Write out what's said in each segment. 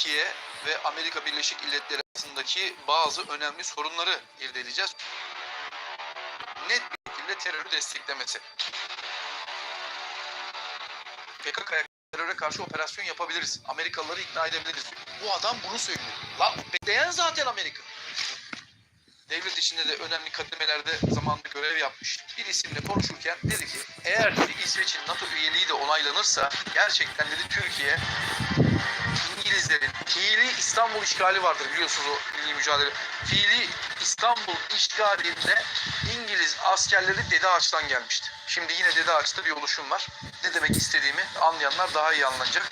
Türkiye ve Amerika Birleşik Milletleri arasındaki bazı önemli sorunları irdeleyeceğiz. Net bir şekilde terörü desteklemesi. PKK'ya teröre karşı operasyon yapabiliriz. Amerikalıları ikna edebiliriz. Bu adam bunu söylüyor. Lan bekleyen zaten Amerika. Devlet içinde de önemli kademelerde zamanında görev yapmış bir isimle konuşurken dedi ki eğer dedi, İsveç'in NATO üyeliği de onaylanırsa gerçekten dedi Türkiye İngilizlerin fiili İstanbul işgali vardır biliyorsunuz o milli mücadele. Fiili İstanbul işgalinde İngiliz askerleri Dede Ağaç'tan gelmişti. Şimdi yine Dede Ağaç'ta bir oluşum var. Ne demek istediğimi anlayanlar daha iyi anlayacak.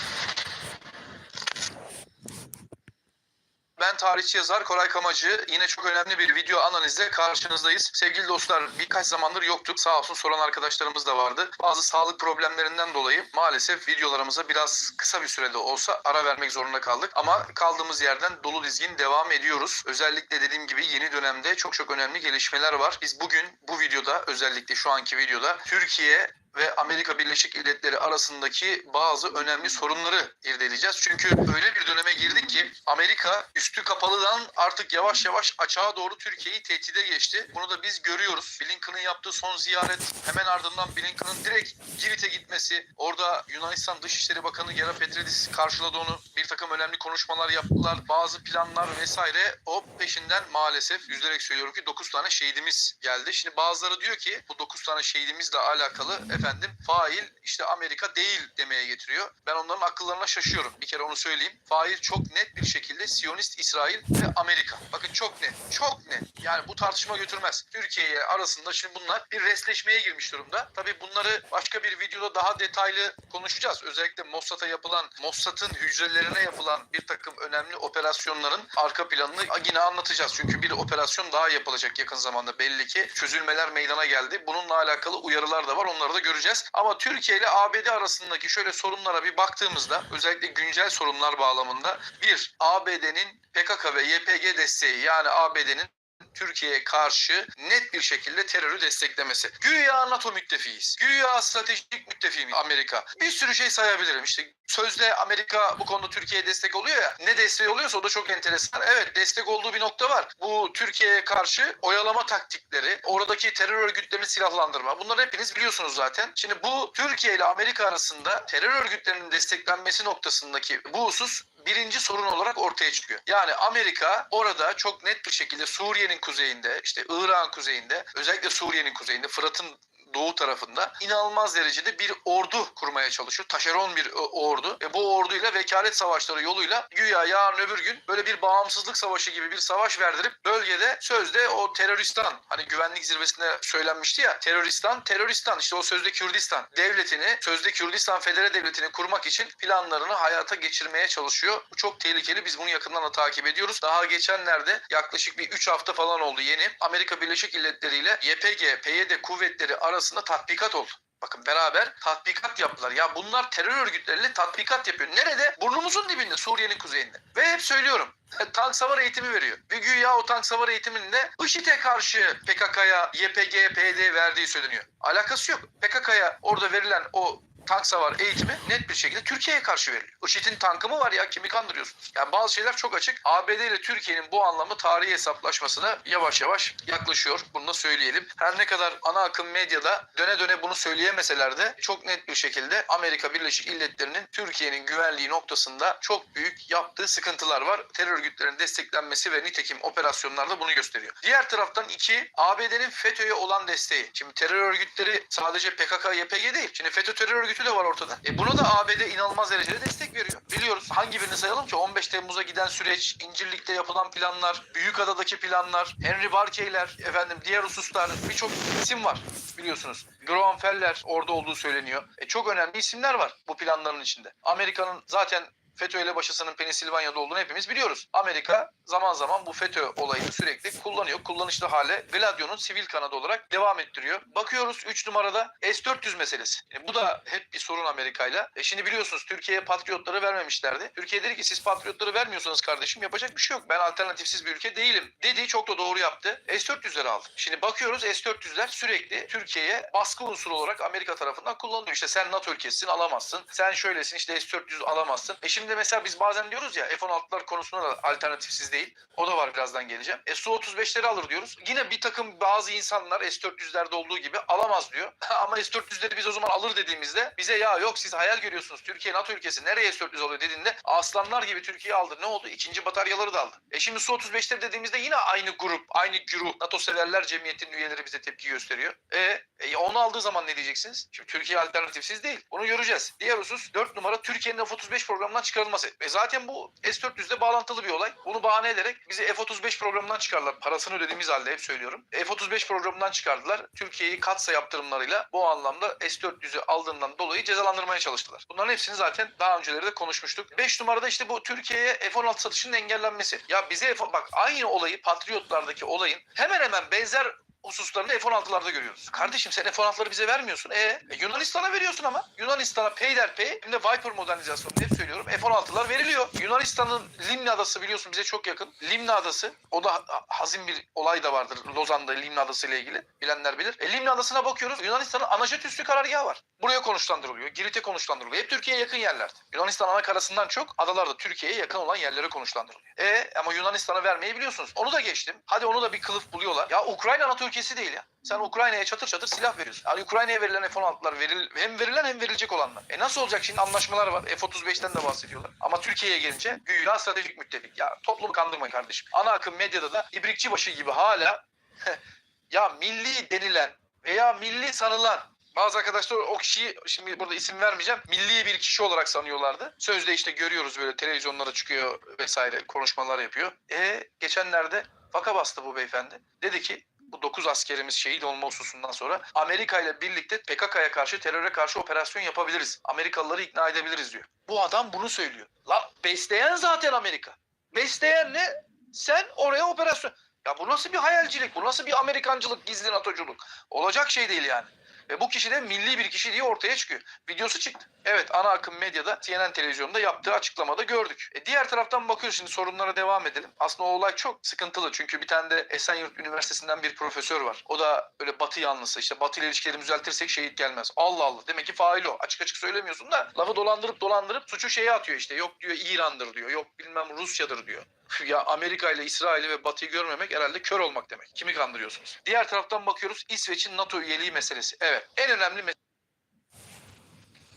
Ben tarihçi yazar Koray Kamacı. Yine çok önemli bir video analizle karşınızdayız. Sevgili dostlar birkaç zamandır yoktuk. Sağ olsun soran arkadaşlarımız da vardı. Bazı sağlık problemlerinden dolayı maalesef videolarımıza biraz kısa bir sürede olsa ara vermek zorunda kaldık. Ama kaldığımız yerden dolu dizgin devam ediyoruz. Özellikle dediğim gibi yeni dönemde çok çok önemli gelişmeler var. Biz bugün bu videoda özellikle şu anki videoda Türkiye ve Amerika Birleşik Devletleri arasındaki bazı önemli sorunları irdeleyeceğiz. Çünkü öyle bir döneme girdik ki Amerika üstü kapalıdan artık yavaş yavaş açığa doğru Türkiye'yi tehdide geçti. Bunu da biz görüyoruz. Blinken'ın yaptığı son ziyaret hemen ardından Blinken'ın direkt Girit'e gitmesi. Orada Yunanistan Dışişleri Bakanı Gera Petridis karşıladı onu. Bir takım önemli konuşmalar yaptılar. Bazı planlar vesaire. O peşinden maalesef üzülerek söylüyorum ki 9 tane şehidimiz geldi. Şimdi bazıları diyor ki bu 9 tane şehidimizle alakalı efendim fail işte Amerika değil demeye getiriyor. Ben onların akıllarına şaşıyorum. Bir kere onu söyleyeyim. Fail çok net bir şekilde Siyonist İsrail ve Amerika. Bakın çok net. Çok net. Yani bu tartışma götürmez. Türkiye arasında şimdi bunlar bir resleşmeye girmiş durumda. Tabii bunları başka bir videoda daha detaylı konuşacağız. Özellikle Mossad'a yapılan, Mossad'ın hücrelerine yapılan bir takım önemli operasyonların arka planını yine anlatacağız. Çünkü bir operasyon daha yapılacak yakın zamanda belli ki. Çözülmeler meydana geldi. Bununla alakalı uyarılar da var. Onları da göreceğiz. Ama Türkiye ile ABD arasındaki şöyle sorunlara bir baktığımızda özellikle güncel sorunlar bağlamında bir ABD'nin PKK ve YPG desteği yani ABD'nin Türkiye'ye karşı net bir şekilde terörü desteklemesi. Güya NATO müttefiyiz. Güya stratejik müttefiyim Amerika. Bir sürü şey sayabilirim. İşte sözde Amerika bu konuda Türkiye'ye destek oluyor ya. Ne desteği oluyorsa o da çok enteresan. Evet destek olduğu bir nokta var. Bu Türkiye'ye karşı oyalama taktikleri, oradaki terör örgütlerini silahlandırma. Bunları hepiniz biliyorsunuz zaten. Şimdi bu Türkiye ile Amerika arasında terör örgütlerinin desteklenmesi noktasındaki bu husus birinci sorun olarak ortaya çıkıyor. Yani Amerika orada çok net bir şekilde Suriye'nin kuzeyinde, işte Irak'ın kuzeyinde, özellikle Suriye'nin kuzeyinde, Fırat'ın doğu tarafında inanılmaz derecede bir ordu kurmaya çalışıyor. Taşeron bir o- ordu. Ve bu orduyla vekalet savaşları yoluyla güya yarın öbür gün böyle bir bağımsızlık savaşı gibi bir savaş verdirip bölgede sözde o teröristan hani güvenlik zirvesinde söylenmişti ya teröristan teröristan işte o sözde Kürdistan devletini sözde Kürdistan Federe Devleti'ni kurmak için planlarını hayata geçirmeye çalışıyor. Bu çok tehlikeli. Biz bunu yakından da takip ediyoruz. Daha geçenlerde yaklaşık bir 3 hafta falan oldu yeni. Amerika Birleşik Devletleri ile YPG, PYD kuvvetleri arasında tatbikat oldu. Bakın beraber tatbikat yaptılar. Ya bunlar terör örgütleriyle tatbikat yapıyor. Nerede? Burnumuzun dibinde Suriye'nin kuzeyinde. Ve hep söylüyorum. Tank savar eğitimi veriyor. Ve güya o tank savar eğitiminde IŞİD'e karşı PKK'ya, YPG, PYD verdiği söyleniyor. Alakası yok. PKK'ya orada verilen o tank savar eğitimi net bir şekilde Türkiye'ye karşı veriliyor. IŞİD'in tankı mı var ya kimi kandırıyorsunuz? Yani bazı şeyler çok açık. ABD ile Türkiye'nin bu anlamı tarihi hesaplaşmasına yavaş yavaş yaklaşıyor. Bunu da söyleyelim. Her ne kadar ana akım medyada döne döne bunu söyleyemeseler de çok net bir şekilde Amerika Birleşik Devletleri'nin Türkiye'nin güvenliği noktasında çok büyük yaptığı sıkıntılar var. Terör örgütlerinin desteklenmesi ve nitekim operasyonlarda bunu gösteriyor. Diğer taraftan iki ABD'nin FETÖ'ye olan desteği. Şimdi terör örgütleri sadece PKK, YPG değil. Şimdi FETÖ terör örgütü de var ortada. E buna da ABD inanılmaz derecede destek veriyor. Biliyoruz. Hangi birini sayalım ki? 15 Temmuz'a giden süreç, İncirlik'te yapılan planlar, Büyükada'daki planlar, Henry Barkey'ler, efendim diğer hususlar birçok isim var biliyorsunuz. Graham Feller orada olduğu söyleniyor. E, çok önemli isimler var bu planların içinde. Amerika'nın zaten FETÖ ile başısının Pensilvanya'da olduğunu hepimiz biliyoruz. Amerika zaman zaman bu FETÖ olayını sürekli kullanıyor. Kullanışlı hale Gladio'nun sivil kanadı olarak devam ettiriyor. Bakıyoruz 3 numarada S-400 meselesi. E, bu da hep bir sorun Amerika'yla. E, şimdi biliyorsunuz Türkiye'ye patriotları vermemişlerdi. Türkiye dedi ki siz patriotları vermiyorsanız kardeşim yapacak bir şey yok. Ben alternatifsiz bir ülke değilim. Dedi çok da doğru yaptı. S-400'leri aldı. Şimdi bakıyoruz S-400'ler sürekli Türkiye'ye baskı unsuru olarak Amerika tarafından kullanılıyor. İşte sen NATO ülkesisin alamazsın. Sen şöylesin işte S-400 alamazsın. E şimdi şimdi mesela biz bazen diyoruz ya F-16'lar konusunda da alternatifsiz değil. O da var birazdan geleceğim. E, Su-35'leri alır diyoruz. Yine bir takım bazı insanlar S-400'lerde olduğu gibi alamaz diyor. Ama S-400'leri biz o zaman alır dediğimizde bize ya yok siz hayal görüyorsunuz. Türkiye NATO ülkesi nereye S-400 alıyor dediğinde aslanlar gibi Türkiye aldı. Ne oldu? İkinci bataryaları da aldı. E şimdi Su-35'leri dediğimizde yine aynı grup, aynı güruh NATO severler cemiyetinin üyeleri bize tepki gösteriyor. E, e onu aldığı zaman ne diyeceksiniz? Şimdi Türkiye alternatifsiz değil. Bunu göreceğiz. Diğer husus 4 numara Türkiye'nin F-35 programından çıkarılması. E zaten bu S-400'de bağlantılı bir olay. Bunu bahane ederek bizi F-35 programından çıkardılar. Parasını ödediğimiz halde hep söylüyorum. F-35 programından çıkardılar. Türkiye'yi katsa yaptırımlarıyla bu anlamda S-400'ü aldığından dolayı cezalandırmaya çalıştılar. Bunların hepsini zaten daha önceleri de konuşmuştuk. 5 numarada işte bu Türkiye'ye F-16 satışının engellenmesi. Ya bize F- bak aynı olayı Patriotlardaki olayın hemen hemen benzer hususlarını F-16'larda görüyoruz. Kardeşim sen F-16'ları bize vermiyorsun. E, e, Yunanistan'a veriyorsun ama. Yunanistan'a peyderpey hem de Viper modernizasyonu hep söylüyorum. F-16'lar veriliyor. Yunanistan'ın Limna Adası biliyorsun bize çok yakın. Limna Adası o da ha- hazin bir olay da vardır Lozan'da Limna Adası ile ilgili. Bilenler bilir. E, Limna Adası'na bakıyoruz. Yunanistan'ın Anajet üssü karargahı var. Buraya konuşlandırılıyor. Girit'e konuşlandırılıyor. Hep Türkiye'ye yakın yerlerde. Yunanistan ana karasından çok adalarda Türkiye'ye yakın olan yerlere konuşlandırılıyor. E ama Yunanistan'a vermeyi biliyorsunuz. Onu da geçtim. Hadi onu da bir kılıf buluyorlar. Ya Ukrayna NATO ülkesi değil ya. Sen Ukrayna'ya çatır çatır silah veriyorsun. Yani Ukrayna'ya verilen F-16'lar veril, hem verilen hem verilecek olanlar. E nasıl olacak şimdi anlaşmalar var. F-35'ten de bahsediyorlar. Ama Türkiye'ye gelince güya stratejik müttefik. Ya toplumu kandırmayın kardeşim. Ana akım medyada da ibrikçi başı gibi hala ya milli denilen veya milli sanılan bazı arkadaşlar o kişiyi şimdi burada isim vermeyeceğim. Milli bir kişi olarak sanıyorlardı. Sözde işte görüyoruz böyle televizyonlara çıkıyor vesaire konuşmalar yapıyor. E geçenlerde faka bastı bu beyefendi. Dedi ki bu 9 askerimiz şehit olma hususundan sonra Amerika ile birlikte PKK'ya karşı teröre karşı operasyon yapabiliriz. Amerikalıları ikna edebiliriz diyor. Bu adam bunu söylüyor. La besleyen zaten Amerika. Besleyen ne? Sen oraya operasyon. Ya bu nasıl bir hayalcilik? Bu nasıl bir Amerikancılık, gizli NATO'culuk? Olacak şey değil yani. Ve bu kişi de milli bir kişi diye ortaya çıkıyor. Videosu çıktı. Evet ana akım medyada CNN televizyonda yaptığı açıklamada gördük. E, diğer taraftan bakıyoruz şimdi sorunlara devam edelim. Aslında o olay çok sıkıntılı. Çünkü bir tane de Esenyurt Üniversitesi'nden bir profesör var. O da öyle batı yanlısı. İşte batı ile ilişkileri düzeltirsek şehit gelmez. Allah Allah. Demek ki fail o. Açık açık söylemiyorsun da lafı dolandırıp dolandırıp suçu şeye atıyor işte. Yok diyor İran'dır diyor. Yok bilmem Rusya'dır diyor. Ya Amerika ile İsrail'i ve Batı'yı görmemek herhalde kör olmak demek. Kimi kandırıyorsunuz? Diğer taraftan bakıyoruz İsveç'in NATO üyeliği meselesi. Evet en önemli mesele.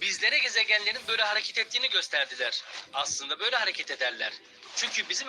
Bizlere gezegenlerin böyle hareket ettiğini gösterdiler. Aslında böyle hareket ederler. Çünkü bizim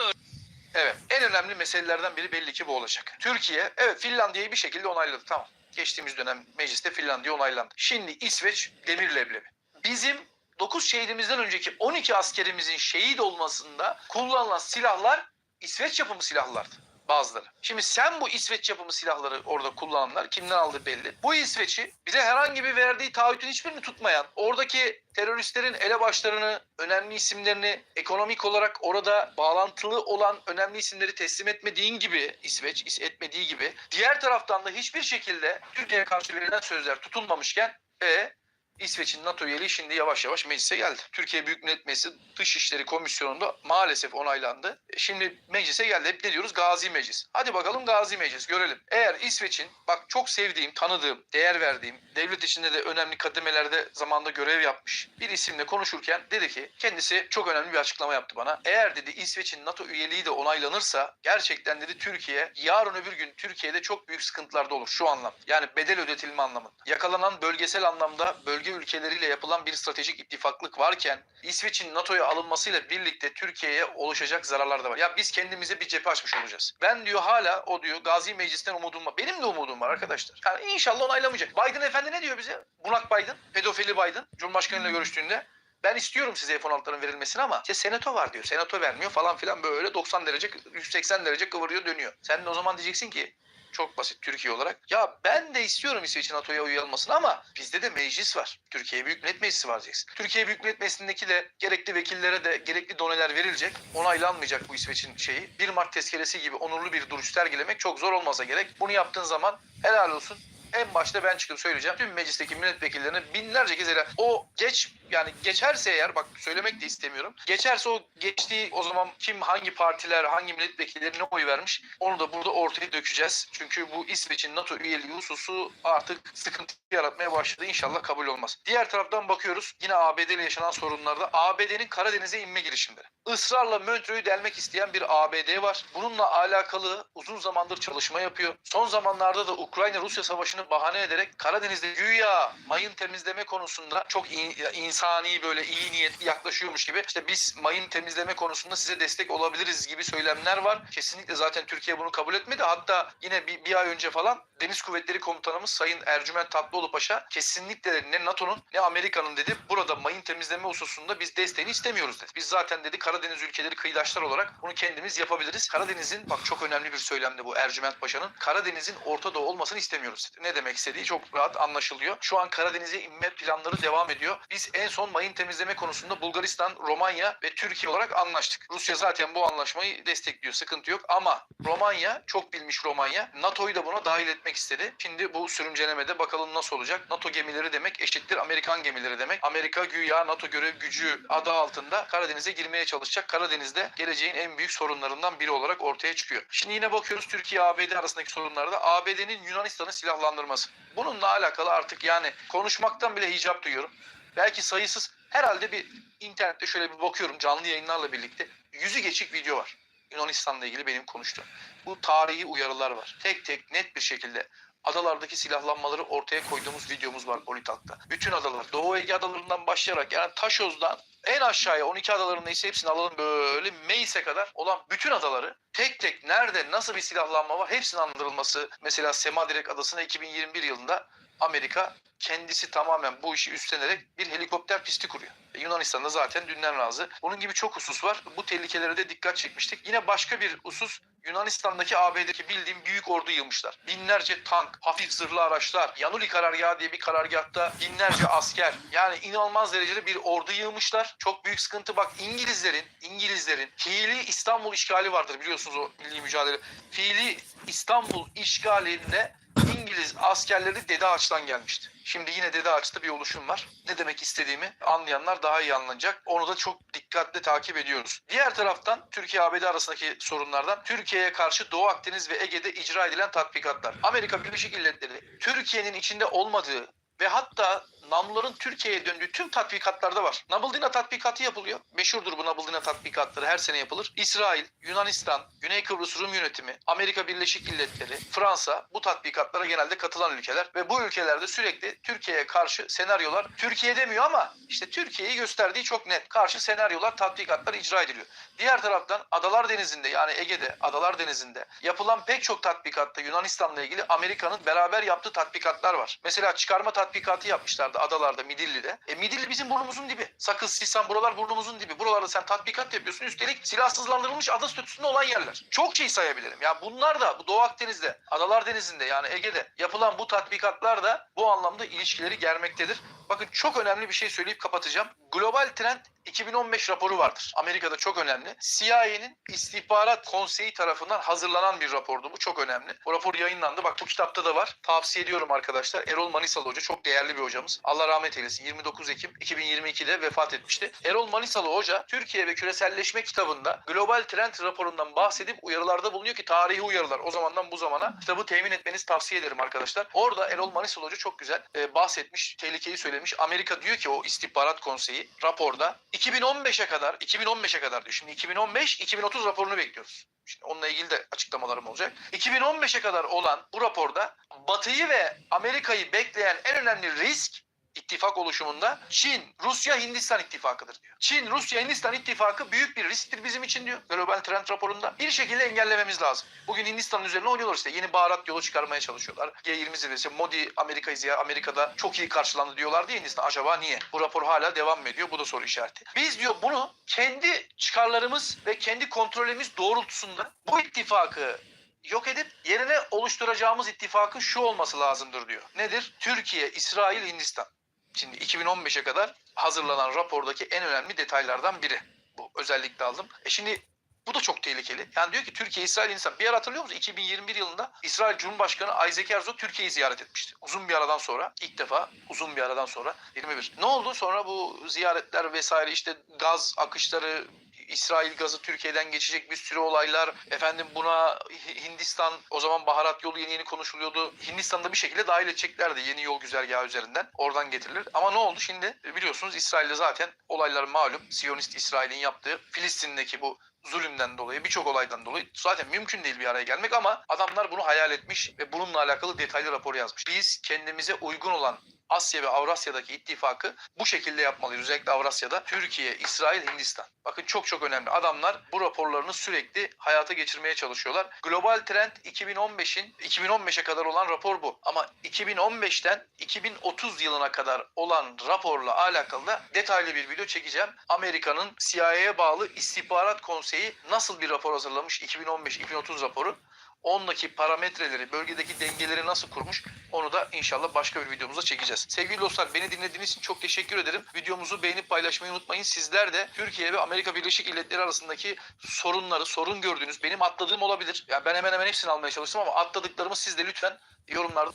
Evet en önemli meselelerden biri belli ki bu olacak. Türkiye evet Finlandiya'yı bir şekilde onayladı tamam. Geçtiğimiz dönem mecliste Finlandiya onaylandı. Şimdi İsveç demir leblebi. Bizim 9 şehidimizden önceki 12 askerimizin şehit olmasında kullanılan silahlar İsveç yapımı silahlardı bazıları. Şimdi sen bu İsveç yapımı silahları orada kullananlar kimden aldı belli. Bu İsveç'i bize herhangi bir verdiği taahhütün hiçbirini tutmayan, oradaki teröristlerin elebaşlarını, önemli isimlerini ekonomik olarak orada bağlantılı olan önemli isimleri teslim etmediğin gibi İsveç is- etmediği gibi diğer taraftan da hiçbir şekilde Türkiye'ye karşı verilen sözler tutulmamışken e İsveç'in NATO üyeliği şimdi yavaş yavaş meclise geldi. Türkiye Büyük Millet Meclisi Dışişleri Komisyonu'nda maalesef onaylandı. Şimdi meclise geldi. Hep ne diyoruz? Gazi Meclis. Hadi bakalım Gazi Meclis görelim. Eğer İsveç'in bak çok sevdiğim, tanıdığım, değer verdiğim, devlet içinde de önemli kademelerde zamanda görev yapmış bir isimle konuşurken dedi ki kendisi çok önemli bir açıklama yaptı bana. Eğer dedi İsveç'in NATO üyeliği de onaylanırsa gerçekten dedi Türkiye yarın öbür gün Türkiye'de çok büyük sıkıntılarda olur şu anlam. Yani bedel ödetilme anlamında. Yakalanan bölgesel anlamda bölge ülkeleriyle yapılan bir stratejik ittifaklık varken İsveç'in NATO'ya alınmasıyla birlikte Türkiye'ye oluşacak zararlar da var. Ya biz kendimize bir cephe açmış olacağız. Ben diyor hala o diyor Gazi Meclis'ten umudum var. Benim de umudum var arkadaşlar. Yani inşallah onaylamayacak. Biden efendi ne diyor bize? Bunak Biden, pedofili Biden Cumhurbaşkanıyla görüştüğünde ben istiyorum size F-16'ların verilmesini ama işte senato var diyor. Senato vermiyor falan filan böyle 90 derece 180 derece kıvırıyor dönüyor. Sen de o zaman diyeceksin ki çok basit Türkiye olarak. Ya ben de istiyorum İsveç'in NATO'ya üye olmasını ama bizde de meclis var. Türkiye Büyük Millet Meclisi var diyeceksin. Türkiye Büyük Millet Meclisi'ndeki de gerekli vekillere de gerekli doneler verilecek. Onaylanmayacak bu İsveç'in şeyi. 1 Mart tezkeresi gibi onurlu bir duruş sergilemek çok zor olmasa gerek. Bunu yaptığın zaman helal olsun. en başta ben çıkıp söyleyeceğim. Tüm meclisteki milletvekillerine binlerce kez ele- o geç yani geçerse eğer bak söylemek de istemiyorum. Geçerse o geçtiği o zaman kim hangi partiler hangi milletvekilleri ne oy vermiş onu da burada ortaya dökeceğiz. Çünkü bu İsveç'in NATO üyeliği hususu artık sıkıntı yaratmaya başladı. İnşallah kabul olmaz. Diğer taraftan bakıyoruz yine ABD ile yaşanan sorunlarda ABD'nin Karadeniz'e inme girişimleri. Israrla Montreux'u delmek isteyen bir ABD var. Bununla alakalı uzun zamandır çalışma yapıyor. Son zamanlarda da Ukrayna-Rusya savaşını bahane ederek Karadeniz'de güya mayın temizleme konusunda çok in- insani böyle iyi niyetli yaklaşıyormuş gibi işte biz mayın temizleme konusunda size destek olabiliriz gibi söylemler var. Kesinlikle zaten Türkiye bunu kabul etmedi. Hatta yine bir, bir ay önce falan Deniz Kuvvetleri Komutanımız Sayın Ercüment Tatlıoğlu Paşa kesinlikle ne NATO'nun ne Amerika'nın dedi burada mayın temizleme hususunda biz desteğini istemiyoruz dedi. Biz zaten dedi Karadeniz ülkeleri kıyıdaşlar olarak bunu kendimiz yapabiliriz. Karadeniz'in bak çok önemli bir söylemdi bu Ercüment Paşa'nın. Karadeniz'in Orta Doğu olmasını istemiyoruz dedi. Ne demek istediği çok rahat anlaşılıyor. Şu an Karadeniz'e inme planları devam ediyor. Biz en son mayın temizleme konusunda Bulgaristan, Romanya ve Türkiye olarak anlaştık. Rusya zaten bu anlaşmayı destekliyor. Sıkıntı yok ama Romanya çok bilmiş Romanya. NATO'yu da buna dahil etmek istedi. Şimdi bu sürümcelemede bakalım nasıl olacak. NATO gemileri demek eşittir Amerikan gemileri demek. Amerika güya NATO görev gücü adı altında Karadeniz'e girmeye çalışacak. Karadeniz'de geleceğin en büyük sorunlarından biri olarak ortaya çıkıyor. Şimdi yine bakıyoruz Türkiye-ABD arasındaki sorunlarda ABD'nin Yunanistan'ı silahlandırması. Bununla alakalı artık yani konuşmaktan bile hicap duyuyorum. Belki sayısız herhalde bir internette şöyle bir bakıyorum canlı yayınlarla birlikte yüzü geçik video var. Yunanistan'la ilgili benim konuştuğum. Bu tarihi uyarılar var. Tek tek net bir şekilde adalardaki silahlanmaları ortaya koyduğumuz videomuz var Politak'ta. Bütün adalar, Doğu Ege adalarından başlayarak yani Taşoz'dan en aşağıya 12 adaların neyse hepsini alalım böyle Meis'e kadar olan bütün adaları tek tek nerede nasıl bir silahlanma var hepsinin anlatılması. Mesela Semadirek adasına 2021 yılında Amerika kendisi tamamen bu işi üstlenerek bir helikopter pisti kuruyor. E, Yunanistan'da zaten dünden razı. Bunun gibi çok husus var. Bu tehlikelere de dikkat çekmiştik. Yine başka bir husus Yunanistan'daki ABD'deki bildiğim büyük ordu yığmışlar. Binlerce tank, hafif zırhlı araçlar, Yanuli karargahı diye bir karargahta binlerce asker. Yani inanılmaz derecede bir ordu yığmışlar. Çok büyük sıkıntı bak İngilizlerin, İngilizlerin fiili İstanbul işgali vardır biliyorsunuz o milli mücadele. Fiili İstanbul işgalinde İngiliz askerleri Dede Ağaç'tan gelmişti. Şimdi yine Dede Ağaç'ta bir oluşum var. Ne demek istediğimi anlayanlar daha iyi anlayacak. Onu da çok dikkatle takip ediyoruz. Diğer taraftan Türkiye-ABD arasındaki sorunlardan Türkiye'ye karşı Doğu Akdeniz ve Ege'de icra edilen tatbikatlar. Amerika Birleşik Devletleri Türkiye'nin içinde olmadığı ve hatta namluların Türkiye'ye döndüğü tüm tatbikatlarda var. Nabıldina tatbikatı yapılıyor. Meşhurdur bu Nabıldina tatbikatları her sene yapılır. İsrail, Yunanistan, Güney Kıbrıs Rum yönetimi, Amerika Birleşik Devletleri, Fransa bu tatbikatlara genelde katılan ülkeler ve bu ülkelerde sürekli Türkiye'ye karşı senaryolar Türkiye demiyor ama işte Türkiye'yi gösterdiği çok net. Karşı senaryolar, tatbikatlar icra ediliyor. Diğer taraftan Adalar Denizi'nde yani Ege'de, Adalar Denizi'nde yapılan pek çok tatbikatta Yunanistan'la ilgili Amerika'nın beraber yaptığı tatbikatlar var. Mesela çıkarma tatbikatı yapmışlardı adalarda, Midilli'de. E Midilli bizim burnumuzun dibi. Sakız, Sisam buralar burnumuzun dibi. Buralarda sen tatbikat yapıyorsun. Üstelik silahsızlandırılmış ada statüsünde olan yerler. Çok şey sayabilirim. Ya bunlar da bu Doğu Akdeniz'de, Adalar Denizi'nde yani Ege'de yapılan bu tatbikatlar da bu anlamda ilişkileri germektedir. Bakın çok önemli bir şey söyleyip kapatacağım. Global Trend 2015 raporu vardır. Amerika'da çok önemli. CIA'nin istihbarat konseyi tarafından hazırlanan bir rapordu. Bu çok önemli. Bu rapor yayınlandı. Bak bu kitapta da var. Tavsiye ediyorum arkadaşlar. Erol Manisalı Hoca çok değerli bir hocamız. Allah rahmet eylesin. 29 Ekim 2022'de vefat etmişti. Erol Manisalı Hoca Türkiye ve Küreselleşme kitabında Global Trend raporundan bahsedip uyarılarda bulunuyor ki tarihi uyarılar. O zamandan bu zamana kitabı temin etmenizi tavsiye ederim arkadaşlar. Orada Erol Manisalı Hoca çok güzel e, bahsetmiş, tehlikeyi söylemiş. Amerika diyor ki o istihbarat konseyi raporda 2015'e kadar 2015'e kadar diyor. Şimdi 2015 2030 raporunu bekliyoruz. Şimdi onunla ilgili de açıklamalarım olacak. 2015'e kadar olan bu raporda Batı'yı ve Amerika'yı bekleyen en önemli risk ittifak oluşumunda Çin, Rusya, Hindistan ittifakıdır diyor. Çin, Rusya, Hindistan ittifakı büyük bir risktir bizim için diyor. Global Trend raporunda. Bir şekilde engellememiz lazım. Bugün Hindistan'ın üzerine oynuyorlar işte. Yeni baharat yolu çıkarmaya çalışıyorlar. G20 zirvesi, Modi Amerika'yı ziyaret Amerika'da çok iyi karşılandı diyorlar diye Hindistan. Acaba niye? Bu rapor hala devam ediyor. Bu da soru işareti. Biz diyor bunu kendi çıkarlarımız ve kendi kontrolümüz doğrultusunda bu ittifakı yok edip yerine oluşturacağımız ittifakın şu olması lazımdır diyor. Nedir? Türkiye, İsrail, Hindistan. Şimdi 2015'e kadar hazırlanan rapordaki en önemli detaylardan biri. Bu özellikle aldım. E şimdi Bu da çok tehlikeli. Yani diyor ki Türkiye, İsrail, Hindistan. Bir yer hatırlıyor musunuz? 2021 yılında İsrail Cumhurbaşkanı Isaac Herzog Türkiye'yi ziyaret etmişti. Uzun bir aradan sonra, ilk defa uzun bir aradan sonra 21. Ne oldu? Sonra bu ziyaretler vesaire işte gaz akışları, İsrail gazı Türkiye'den geçecek bir sürü olaylar. Efendim buna Hi- Hindistan o zaman baharat yolu yeni yeni konuşuluyordu. Hindistan'da bir şekilde dahil edeceklerdi yeni yol güzergahı üzerinden. Oradan getirilir. Ama ne oldu şimdi? Biliyorsunuz İsrail'de zaten olaylar malum. Siyonist İsrail'in yaptığı Filistin'deki bu zulümden dolayı birçok olaydan dolayı zaten mümkün değil bir araya gelmek ama adamlar bunu hayal etmiş ve bununla alakalı detaylı rapor yazmış. Biz kendimize uygun olan Asya ve Avrasya'daki ittifakı bu şekilde yapmalıyız. Özellikle Avrasya'da Türkiye, İsrail, Hindistan. Bakın çok çok önemli. Adamlar bu raporlarını sürekli hayata geçirmeye çalışıyorlar. Global Trend 2015'in 2015'e kadar olan rapor bu. Ama 2015'ten 2030 yılına kadar olan raporla alakalı da detaylı bir video çekeceğim. Amerika'nın CIA'ya bağlı istihbarat konseyi nasıl bir rapor hazırlamış 2015-2030 raporu. Ondaki parametreleri, bölgedeki dengeleri nasıl kurmuş onu da inşallah başka bir videomuzda çekeceğiz. Sevgili dostlar beni dinlediğiniz için çok teşekkür ederim. Videomuzu beğenip paylaşmayı unutmayın. Sizler de Türkiye ve Amerika Birleşik Devletleri arasındaki sorunları, sorun gördüğünüz, benim atladığım olabilir. Yani ben hemen hemen hepsini almaya çalıştım ama atladıklarımı siz de lütfen yorumlarda